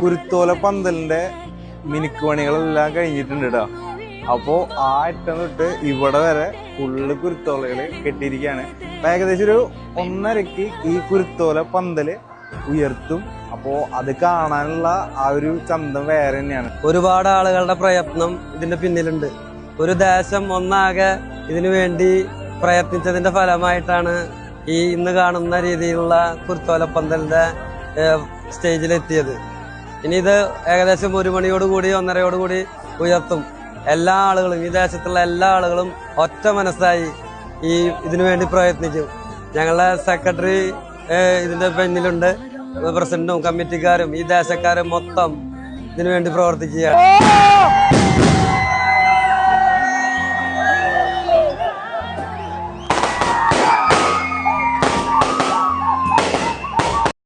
കുരുത്തോല പന്തലിന്റെ മിനുക്ക് പണികളെല്ലാം കഴിഞ്ഞിട്ടുണ്ട് കേട്ടോ അപ്പോ ആ അറ്റം തൊട്ട് ഇവിടെ വരെ ഫുള്ള് കുരുത്തോലകൾ കെട്ടിയിരിക്കുകയാണ് അപ്പൊ ഏകദേശം ഒരു ഒന്നരക്ക് ഈ കുരുത്തോല പന്തൽ ഉയർത്തും. അപ്പോ അത് കാണാനുള്ള ആ ഒരു ചന്തം വേറെ തന്നെയാണ്. ഒരുപാട് ആളുകളുടെ പ്രയത്നം ഇതിന്റെ പിന്നിലുണ്ട്. ഒരു ദേശം ഒന്നാകെ ഇതിനു വേണ്ടി പ്രയത്നിച്ചതിന്റെ ഫലമായിട്ടാണ് ഈ ഇന്ന് കാണുന്ന രീതിയിലുള്ള കുർത്തോലപ്പന്തലിന്റെ സ്റ്റേജിലെത്തിയത്. ഇനി ഇത് ഏകദേശം ഒരു മണിയോടുകൂടി ഒന്നരയോടുകൂടി ഉയർത്തും. എല്ലാ ആളുകളും ഈ ദേശത്തുള്ള എല്ലാ ആളുകളും ഒറ്റ മനസ്സായി ഈ ഇതിനു വേണ്ടി പ്രയത്നിക്കും. ഞങ്ങളുടെ സെക്രട്ടറി ഇതിന്റെ പിന്നിലുണ്ട്. പ്രസിഡന്റും കമ്മിറ്റിക്കാരും ഈ ദേശക്കാരും മൊത്തം ഇതിനു വേണ്ടി പ്രവർത്തിക്കുകയാണ്.